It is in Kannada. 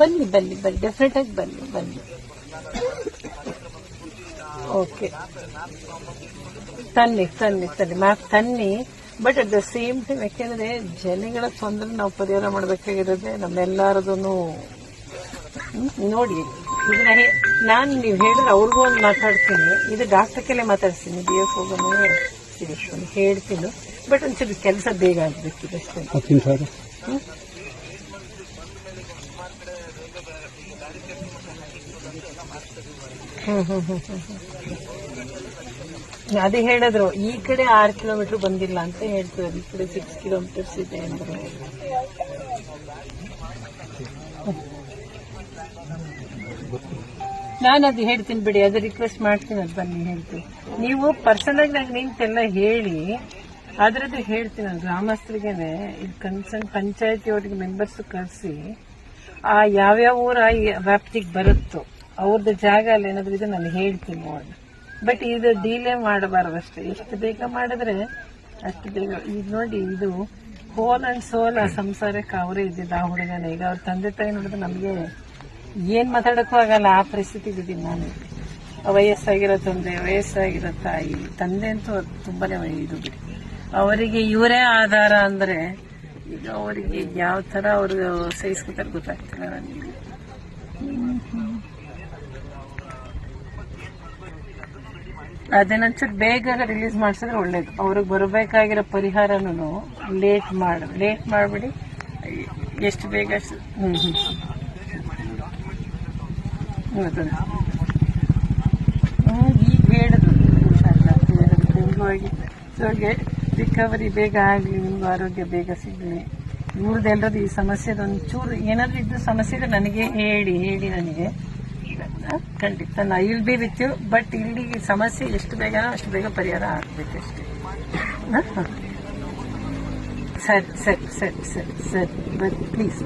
ಬನ್ನಿ ಬನ್ನಿ ಬನ್ನಿ. ಡೆಫಿನೆಟ್ ಆಗಿ ಬನ್ನಿ ಬನ್ನಿ. ಓಕೆ ತನ್ನಿ ತನ್ನಿ ತನ್ನಿ. ಮ್ಯಾಪ್ ತನ್ನಿ. But at the same time ಯಾಕೆಂದ್ರೆ ಜನಗಳ ತೊಂದರೆ ನಾವು ಪರಿಹಾರ ಮಾಡಬೇಕಾಗಿರೋದೆ ನಮ್ಮೆಲ್ಲರದೂ ನೋಡಿ. ಇದನ್ನ ನಾನ್ ನೀವು ಹೇಳಿದ್ರೆ ಅವ್ರಿಗೂ ಒಂದು ಮಾತಾಡ್ತೀನಿ. ಇದು ಡಾಕ್ಟರ್ ಕೆಲೆ ಮಾತಾಡ್ತೀನಿ ಬಿ ಎಸ್ ಹೋಗೋಣ ಹೇಳ್ತೀನಿ. ಬಟ್ ಒಂಚೂರು ಕೆಲಸ ಬೇಗ ಆಗ್ಬೇಕಿದೆ ಅದೇ ಹೇಳಿದ್ರು, ಈ ಕಡೆ ಆರು ಕಿಲೋಮೀಟರ್ ಬಂದಿಲ್ಲ ಅಂತ ಹೇಳ್ತಾರೆ ಈ ಕಡೆ ಸಿಕ್ಸ್ ಕಿಲೋಮೀಟರ್ಸ್ ಇದೆ ಅಂದ್ರೆ. ನಾನು ಅದು ಹೇಳ್ತೀನಿ ಬಿಡಿ, ಅದು ರಿಕ್ವೆಸ್ಟ್ ಮಾಡ್ತೀನಿ, ಅದು ಬನ್ನಿ, ಹೇಳ್ತೀನಿ. ನೀವು ಪರ್ಸನಲ್ ಆಗಿ ನಂಗೆ ನಿಂತೆಲ್ಲ ಹೇಳಿ, ಅದರದ್ದು ಹೇಳ್ತೀನಿ ನಾನು ಗ್ರಾಮಸ್ಥರಿಗೇನೆ ಇದು ಕನ್ಸರ್ನ್ ಪಂಚಾಯತಿ ಮೆಂಬರ್ಸ್ ಕರೆಸಿ, ಆ ಯಾವ್ಯಾವ ಊರ ವ್ಯಾಪ್ತಿಗೆ ಬರುತ್ತೋ ಅವ್ರದ್ದು ಜಾಗ ಅಲ್ಲಿ ಏನಾದ್ರು ಇದೆ ನಾನು ಹೇಳ್ತೀನಿ ನೋಡಿ. ಬಟ್ ಇದು ಡೀಲೇ ಮಾಡಬಾರ್ದು ಅಷ್ಟೇ ಎಷ್ಟು ಬೇಗ ಮಾಡಿದ್ರೆ ಅಷ್ಟು ಬೇಗ. ಈಗ ನೋಡಿ, ಇದು ಹೋಲ್ ಅಂಡ್ ಸೋಲ್ ಆ ಸಂಸಾರಕ್ಕೆ ಅವರೇ ಇದ್ದಿದ್ದು ಆ ಹುಡುಗನ. ಈಗ ಅವ್ರ ತಂದೆ ತಾಯಿ ನೋಡಿದ್ರೆ ನಮಗೆ ಏನು ಮಾತಾಡೋಕ್ಕೂ ಆಗಲ್ಲ. ಆ ಪರಿಸ್ಥಿತಿ ಇದ್ದೀನಿ ನಾನು. ವಯಸ್ಸಾಗಿರೋ ತಂದೆ, ವಯಸ್ಸಾಗಿರೋ ತಾಯಿ. ತಂದೆ ಅಂತೂ ತುಂಬಾನೇ ಇದು ಬಿಡಿ. ಅವರಿಗೆ ಇವರೇ ಆಧಾರ ಅಂದ್ರೆ ಈಗ ಅವರಿಗೆ ಯಾವ ತರ ಅವರು ಸಹಿಸ್ಕೊತಾರೆ ಗೊತ್ತಾಗ್ತಿಲ್ಲ ನನಗೆ. ಅದನ್ನೊಂಚೂರು ಬೇಗ ರಿಲೀಸ್ ಮಾಡಿಸಿದ್ರೆ ಒಳ್ಳೇದು. ಅವ್ರಿಗೆ ಬರಬೇಕಾಗಿರೋ ಪರಿಹಾರನೂ ಲೇಟ್ ಮಾಡಿ ಲೇಟ್ ಮಾಡಿಬಿಡಿ. ಎಷ್ಟು ಬೇಗ ಹ್ಞೂ ಹ್ಞೂ ಹ್ಞೂ ಈಗ ಹೇಳಿದ್ರು. ಸೊ ರಿಕವರಿ ಬೇಗ ಆಗಲಿ, ನಿಮ್ಗೆ ಆರೋಗ್ಯ ಬೇಗ ಸಿಗಲಿ. ಇವ್ರದ್ದೆಲ್ಲರದ್ದು ಈ ಸಮಸ್ಯೆದ ಒಂಚೂರು ಏನಾದರೂ ಇದ್ದು ಸಮಸ್ಯೆಗೆ ನನಗೆ ಹೇಳಿ ಹೇಳಿ ನನಗೆ. ಖಂಡಿತ ನಾ ಇಲ್ ಬಿ ವಿತ್ ಯು ಬಟ್ ಇಲ್ಲಿ ಸಮಸ್ಯೆ ಎಷ್ಟು ಬೇಗ, ಅಷ್ಟು ಬೇಗ ಪರಿಹಾರ ಆಗಬೇಕು ಅಷ್ಟೇ. ಸರಿ ಸರಿ ಸರಿ ಸರಿ ಸರಿ ಬಟ್ ಪ್ಲೀಸ್